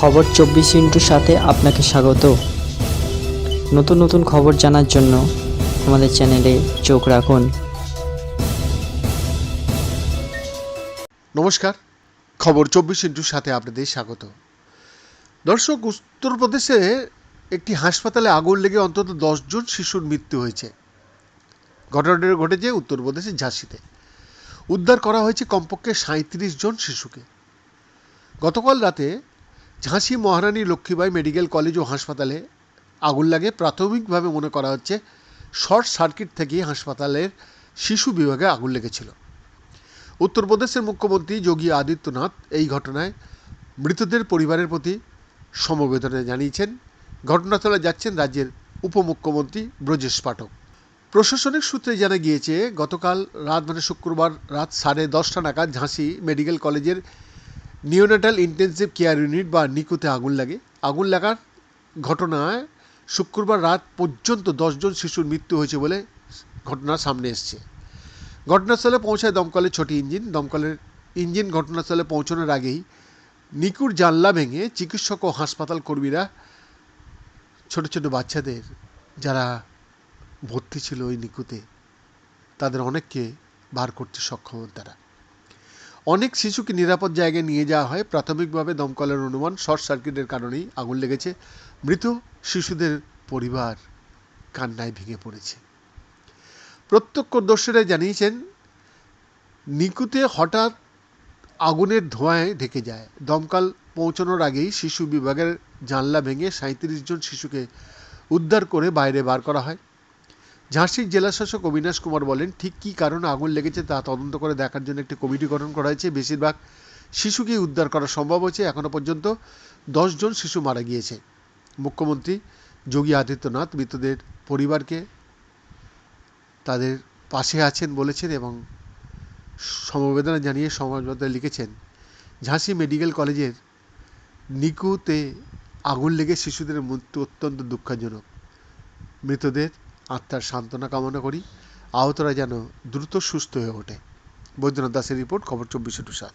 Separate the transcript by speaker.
Speaker 1: খবর চব্বিশ ইন্টুর সাথে আপনাকে স্বাগত। নতুন নতুন খবর জানার জন্য আমাদের চ্যানেলে চোখ রাখুন।
Speaker 2: নমস্কার, খবর চব্বিশ ইন্টুর সাথে আপনাদের স্বাগত। দর্শক, উত্তরপ্রদেশে একটি হাসপাতালে আগুন লেগে অন্তত দশজন শিশুর মৃত্যু হয়েছে। ঘটনাটি ঘটেছে উত্তরপ্রদেশের ঝাঁসিতে। উদ্ধার করা হয়েছে কমপক্ষে সাঁত্রিশ জন শিশুকে। গতকাল রাতে ঝাঁসি মহারানী লক্ষ্মীবাই মেডিকেল কলেজ ও হাসপাতালে আগুন লাগে। প্রাথমিকভাবে মনে করা হচ্ছে, শর্ট সার্কিট থেকেই হাসপাতালের শিশু বিভাগে আগুন লেগেছিল। উত্তরপ্রদেশের মুখ্যমন্ত্রী যোগী আদিত্যনাথ এই ঘটনায় মৃতদের পরিবারের প্রতি সমবেদনা জানিয়েছেন। ঘটনাস্থলে যাচ্ছেন রাজ্যের উপমুখ্যমন্ত্রী ব্রজেশ পাঠক। প্রশাসনিক সূত্রে জানা গিয়েছে, গতকাল রাত মানে শুক্রবার রাত সাড়ে দশটা নাগাদ ঝাঁসি মেডিকেল কলেজের নিওনাটাল ইন্টেন্সিভ কেয়ার ইউনিট বা নিকুতে আগুন লাগে। আগুন লাগার ঘটনায় শুক্রবার রাত পর্যন্ত দশজন শিশুর মৃত্যু হয়েছে বলে ঘটনা সামনে এসছে। ঘটনাস্থলে পৌঁছায় দমকলের ছোটি ইঞ্জিন। দমকলের ইঞ্জিন ঘটনাস্থলে পৌঁছানোর আগেই নিকুর জানলা ভেঙে চিকিৎসক ও হাসপাতাল কর্মীরা ছোট ছোট বাচ্চাদের, যারা ভর্তি ছিল ওই নিকুতে, তাদের অনেককে বার করতে সক্ষম তারা। অনেক শিশুকে নিরাপদ জায়গায় নিয়ে যাওয়া হয়। প্রাথমিকভাবে দমকলের অনুমান শর্ট সার্কিটের কারণেই আগুন লেগেছে। মৃত শিশুদের পরিবার কান্নায় ভেঙে পড়েছে। প্রত্যক্ষদর্শীরা জানিয়েছেন, নিকুতে হঠাৎ আগুনের ধোঁয়ায় ঢেকে যায়। দমকল পৌঁছানোর আগেই শিশু বিভাগের জানলা ভেঙে সাঁত্রিশ জন শিশুকে উদ্ধার করে বাইরে বার করা হয়। ঝাঁসির জেলাশাসক অবিনাশ কুমার বলেন, ঠিক কী কারণে আগুন লেগেছে তা তদন্ত করে দেখার জন্য একটি কমিটি গঠন করা হয়েছে। বেশিরভাগ শিশুকে উদ্ধার করা সম্ভব হয়েছে। এখনও পর্যন্ত জন শিশু মারা গিয়েছে। মুখ্যমন্ত্রী যোগী আদিত্যনাথ মৃতদের পরিবারকে তাদের পাশে আছেন বলেছেন এবং সমবেদনা জানিয়ে সমাজবার্তায় লিখেছেন, ঝাঁসি মেডিকেল কলেজের নিকুতে আগুন লেগে শিশুদের মৃত্যু অত্যন্ত দুঃখজনক। মৃতদের আত্মার সান্ত্বনা কামনা করি। আহতরা যেন দ্রুত সুস্থ হয়ে ওঠে। বৈদ্যনাথ দাসের রিপোর্ট, খবর চব্বিশে টু সাত